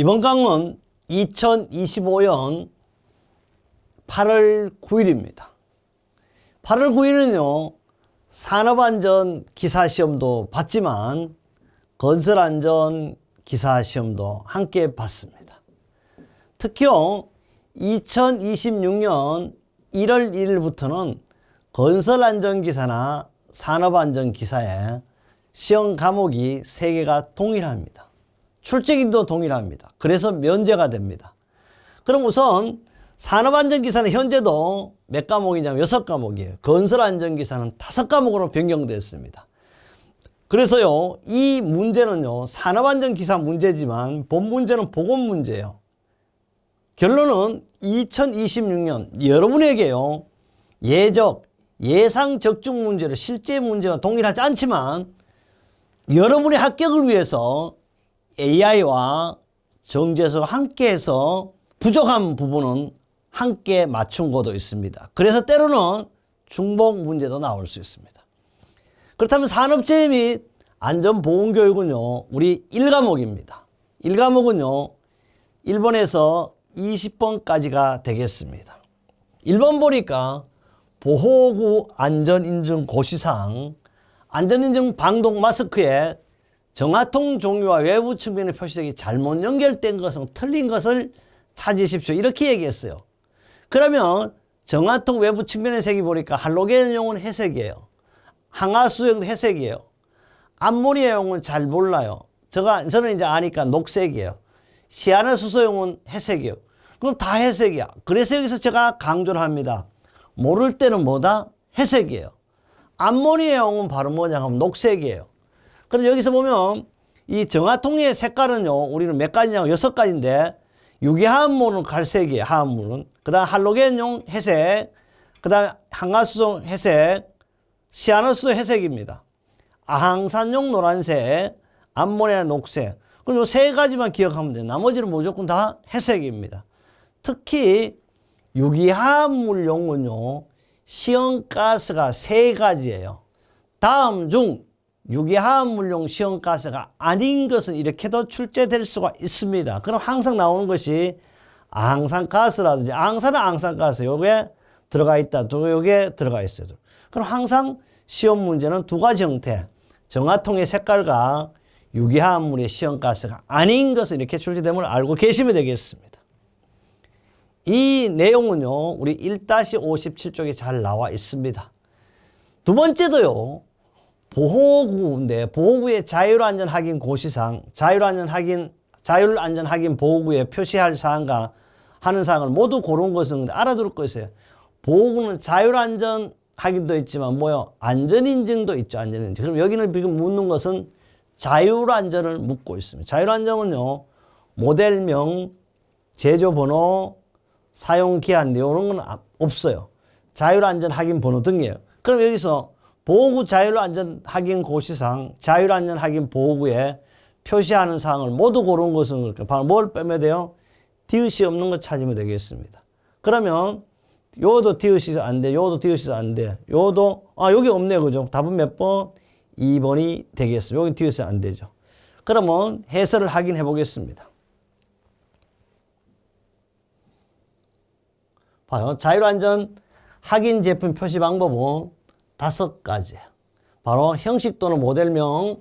이번 강은 2025년 8월 9일입니다. 8월 9일은요, 산업안전 기사시험도 봤지만, 건설안전 기사시험도 함께 봤습니다. 특히 2026년 1월 1일부터는 건설안전기사나 산업안전기사에 시험 과목이 세개가 동일합니다. 출제기도 동일합니다. 그래서 면제가 됩니다. 그럼 우선 산업안전기사는 현재도 몇 과목이냐면 여섯 과목이에요. 건설안전기사는 다섯 과목으로 변경됐습니다. 그래서요, 이 문제는요, 산업안전기사 문제지만 본 문제는 보건 문제예요. 결론은 2026년 여러분에게요, 예적, 예상 적중 문제를 실제 문제와 동일하지 않지만 여러분의 합격을 위해서 AI와 정제수가 함께해서 부족한 부분은 함께 맞춘 것도 있습니다. 그래서 때로는 중복 문제도 나올 수 있습니다. 그렇다면 산업재해 및 안전보건교육은요, 우리 1과목입니다. 1과목은요, 1번에서 20번까지가 되겠습니다. 1번 보니까 보호구 안전인증 고시상, 안전인증 방독 마스크에 정화통 종류와 외부 측면의 표시색이 잘못 연결된 것은 틀린 것을 찾으십시오. 이렇게 얘기했어요. 그러면 정화통 외부 측면의 색이 보니까 할로겐용은 회색이에요. 항아수용도 회색이에요. 암모니아용은 잘 몰라요. 제가, 저는 이제 아니까 녹색이에요. 시아나수소용은 회색이에요. 그럼 다 회색이야. 그래서 여기서 제가 강조를 합니다. 모를 때는 뭐다? 회색이에요. 암모니아용은 바로 뭐냐 하면 녹색이에요. 그럼 여기서 보면 이 정화통의 색깔은요, 우리는 몇 가지냐고 여섯 가지인데 유기화합물은 갈색이에요, 화합물은. 그 다음 할로겐용 회색, 그 다음 항화수소 회색, 시아노스 회색입니다. 아항산용 노란색, 암모니아 녹색. 그럼 요세 가지만 기억하면 돼요. 나머지는 무조건 다 회색입니다. 특히 유기화합물용은요, 시험가스가 세 가지예요. 다음 중 유기화합물용 시험가스가 아닌 것은 이렇게도 출제될 수가 있습니다. 그럼 항상 나오는 것이 앙산가스라든지 앙산은 앙산가스 요게 들어가 있다. 또 요게 들어가 있어요. 그럼 항상 시험 문제는 두 가지 형태. 정화통의 색깔과 유기화합물의 시험가스가 아닌 것을 이렇게 출제됨을 알고 계시면 되겠습니다. 이 내용은요, 우리 1-57쪽에 잘 나와 있습니다. 두 번째도요, 보호구인데, 보호구의 자율안전 확인 고시상, 자율안전 확인, 자율안전 확인 보호구에 표시할 사항과 하는 사항을 모두 고른 것은 거 있어요. 보호구는 자율안전 확인도 있지만 뭐요? 안전인증도 있죠, 안전인증. 그럼 여기는 지금 묻는 것은 자율안전을 묻고 있습니다. 자율안전은요, 모델명, 제조번호, 사용기한 이런 건 아- 없어요. 자율안전 확인 번호 등이에요. 그럼 여기서 보호구 자율안전 확인 고시상, 자율안전 확인 보호구에 표시하는 사항을 모두 고른 것은 그렇게 바로 뭘 빼면 돼요? 디귿이 없는 것 찾으면 되겠습니다. 그러면 요도 디귿이 안 돼, 요도 디귿이 안 돼, 요도 아 여기 없네 그죠? 답은 몇 번? 2번이 되겠습니다. 여기 디귿이 안 되죠. 그러면 해설을 확인해 보겠습니다. 봐요. 자율안전 확인 제품 표시 방법은 다섯 가지예요. 바로 형식 또는 모델명,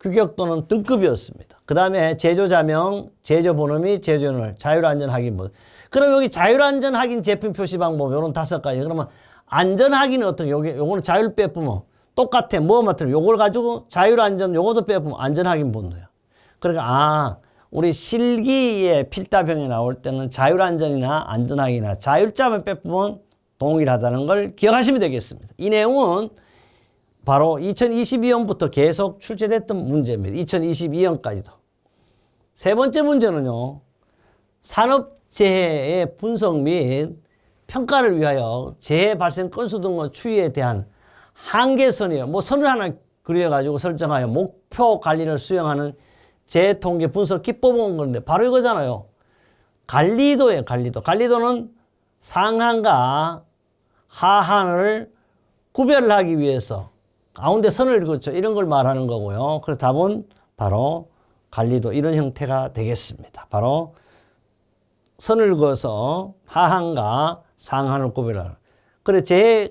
규격 또는 등급이었습니다. 그 다음에 제조자명, 제조번호 및 제조연을 자율안전 확인 번. 그럼 여기 자율안전 확인 제품 표시 방법 요런 다섯 가지. 그러면 안전 확인은 어떻게 여기 요거는 자율 빼보면 똑같아. 뭐 같은 요걸 가지고 자율안전 요것도 빼보면 안전 확인 번호예요. 그러니까 아 우리 실기의 필다병에 나올 때는 자율안전이나 안전하기나 자율자만 빼보면 동일하다는 걸 기억하시면 되겠습니다. 이 내용은 바로 2022년부터 계속 출제됐던 문제입니다. 2022년까지도. 세 번째 문제는요. 산업재해의 분석 및 평가를 위하여 재해 발생 건수 등의 추이에 대한 한계선이에요. 뭐 선을 하나 그려가지고 설정하여 목표 관리를 수행하는 재통계 분석 기법은 건데 바로 이거잖아요. 관리도예요, 관리도. 관리도는 상한과 하한을 구별하기 위해서 가운데 선을 그렇죠. 이런 걸 말하는 거고요. 그래서 답은 바로 관리도 이런 형태가 되겠습니다. 바로 선을 그어서 하한과 상한을 구별하는. 그래 재해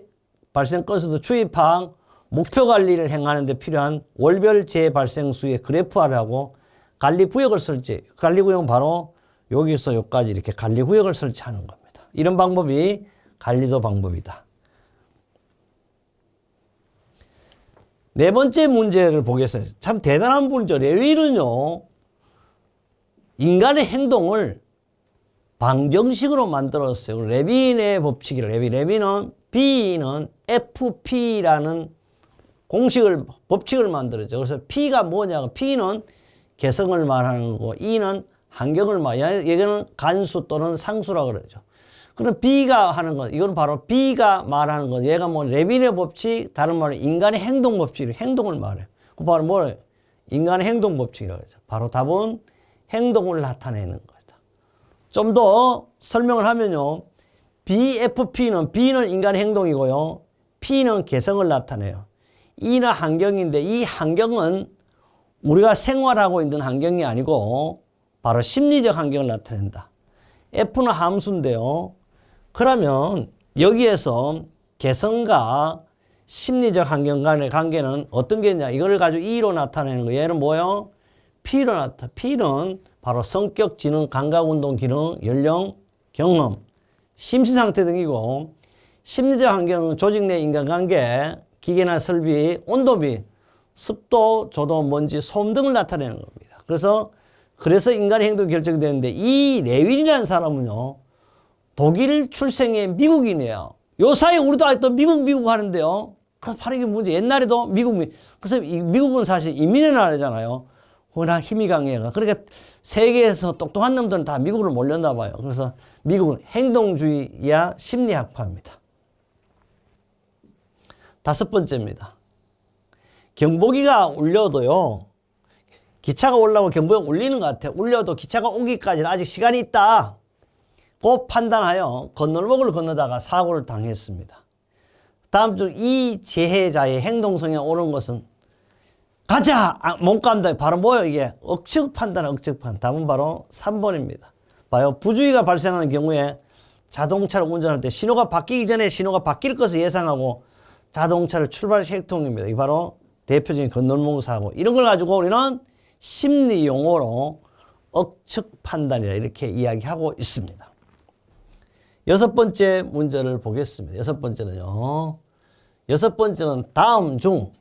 발생 건수도 주입항 목표 관리를 행하는 데 필요한 월별 재해 발생 수의 그래프화를 하고 관리 구역을 설치. 관리 구역은 바로 여기서 여기까지 이렇게 관리 구역을 설치하는 겁니다. 이런 방법이 관리도 방법이다. 네 번째 문제를 보겠습니다. 참 대단한 문제. 레위는요, 인간의 행동을 방정식으로 만들었어요. 레빈의 법칙이라 레비. 레빈은 B는 FP라는 공식을, 법칙을 만들었죠. 그래서 P가 뭐냐고. P는 개성을 말하는 거고, E는 환경을 말하는, 얘는 간수 또는 상수라고 그러죠. 그럼 B가 하는 건, 이건 바로 B가 말하는 건, 얘가 뭐 레빈의 법칙, 다른 말로 인간의 행동 법칙, 행동을 말해요. 그 바로 뭐예요? 인간의 행동 법칙이라고 그러죠. 바로 답은 행동을 나타내는 거다. 좀 더 설명을 하면요. BFP는, B는 인간의 행동이고요. P는 개성을 나타내요. E는 환경인데 이 환경은 우리가 생활하고 있는 환경이 아니고 바로 심리적 환경을 나타낸다. F는 함수인데요. 그러면 여기에서 개성과 심리적 환경 간의 관계는 어떤 게 있냐? 이걸 가지고 E로 나타내는 거. 얘는 뭐요? P로 나타. P는 바로 성격, 지능, 감각, 운동, 기능, 연령, 경험, 심신 상태 등이고 심리적 환경은 조직 내 인간관계, 기계나 설비, 온도비, 습도, 조도, 먼지, 소음 등을 나타내는 겁니다. 그래서 그래서 인간의 행동이 결정되는데 이 레윈이라는 사람은요 독일 출생의 미국인이에요. 요 사이에 우리도 아직도 미국 미국 하는데요. 그래서 바로 이게 문제. 옛날에도 미국 미 그래서 이 미국은 사실 이민의 나라잖아요. 워낙 힘이 강해가. 그러니까 세계에서 똑똑한 놈들은 다 미국으로 몰렸나 봐요. 그래서 미국은 행동주의야 심리학파입니다. 다섯 번째입니다. 경보기가 울려도요. 기차가 올라오고 경보가 울리는 것 같아. 울려도 기차가 오기까지는 아직 시간이 있다. 고 판단하여 건널목을 건너다가 사고를 당했습니다. 다음 중이 재해자의 행동성에 옳은 것은 가자! 아, 못 간다. 바로 뭐예요, 이게? 억측 판단, 억측 판단. 답은 바로 3번입니다. 봐요. 부주의가 발생하는 경우에 자동차를 운전할 때 신호가 바뀌기 전에 신호가 바뀔 것을 예상하고 자동차를 출발시 행동입니다. 이 바로 대표적인 건널목 사고. 이런 걸 가지고 우리는 심리 용어로 억측 판단이라 이렇게 이야기하고 있습니다. 여섯 번째 문제를 보겠습니다. 여섯 번째는요. 여섯 번째는 다음 중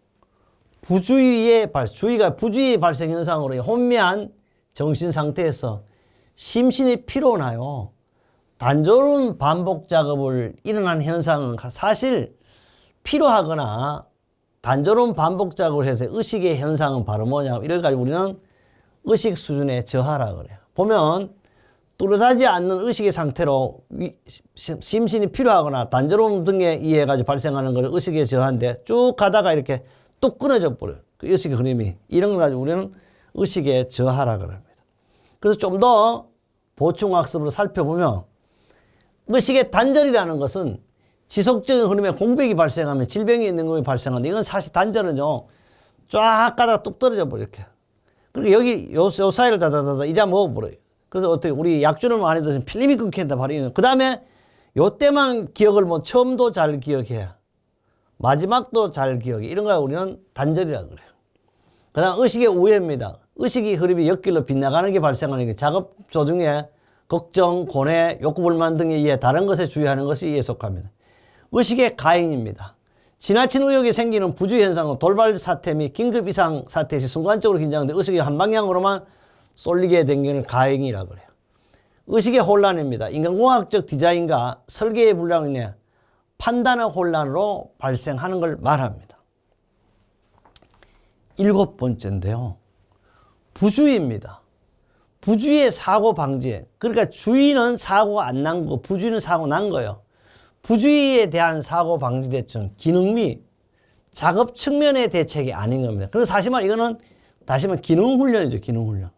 부주의의 발, 주의가 부주의 발생 현상으로 혼미한 정신 상태에서 심신이 피로나요. 단조로운 반복 작업을 일어난 현상은 사실 피로하거나 단조로운 반복 작업을 해서 의식의 현상은 바로 뭐냐. 이래 가지고 우리는 의식 수준의 저하라 그래요. 보면 뚜렷하지 않는 의식의 상태로 심신이 필요하거나 단조로움 등에 의해 가지고 발생하는 걸 의식의 저하인데 쭉 가다가 이렇게 뚝 끊어져 버려요. 그 의식의 흐름이. 이런 걸 가지고 우리는 의식의 저하라 그럽니다. 그래서 좀 더 보충학습으로 살펴보면 의식의 단절이라는 것은 지속적인 흐름에 공백이 발생하면 질병이 있는 것이 발생하는데 이건 사실 단절은요. 쫙 가다가 뚝 떨어져 버려 이렇게. 그러니까 여기 요, 요 사이를 다다다다 이자 먹어버려요. 그래서 어떻게 우리 약주를 많이 드시면 필름이 끊긴다 바로 그 다음에 요때만 기억을 뭐 처음도 잘 기억해야 마지막도 잘 기억해 이런 걸 우리는 단절이라 그래요. 그 다음 의식의 우회입니다. 의식이 흐름이 옆길로 빗나가는 게 발생하는 게 작업 조중에 걱정, 고뇌, 욕구 불만 등에 의해 다른 것에 주의하는 것이 이에 속합니다. 의식의 가행입니다. 지나친 의욕이 생기는 부주 현상은 돌발 사태 및 긴급 이상 사태 시 순간적으로 긴장돼 의식이 한 방향으로만 쏠리게 된 경우를 가행이라 그래요. 의식의 혼란입니다. 인간공학적 디자인과 설계의 불량으로 인해 판단의 혼란으로 발생하는 걸 말합니다. 일곱 번째인데요. 부주의입니다. 부주의의 사고 방지. 그러니까 주의는 사고가 안 난 거, 부주의는 사고 난 거예요. 부주의에 대한 사고 방지 대책 기능 및 작업 측면의 대책이 아닌 겁니다. 그래서 사실 말 이거는 다시 말해 기능 훈련이죠. 기능 훈련.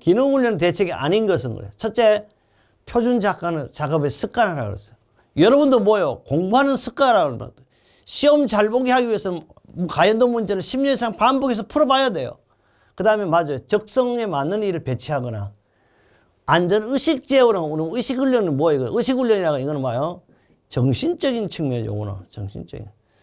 기능 훈련 대책이 아닌 것은 그래요. 첫째, 표준 작가는 작업의 습관이라고 그랬어요. 여러분도 뭐요? 공부하는 습관이라고 그러요 시험 잘 보게 하기 위해서는 가연도 문제를 10년 이상 반복해서 풀어봐야 돼요. 그 다음에 맞아요. 적성에 맞는 일을 배치하거나 안전 의식 제어는 우리 의식 훈련은 뭐예요? 이거? 의식 훈련이라고 이거는 뭐예요? 정신적인 측면이죠. 이거는 정신적인.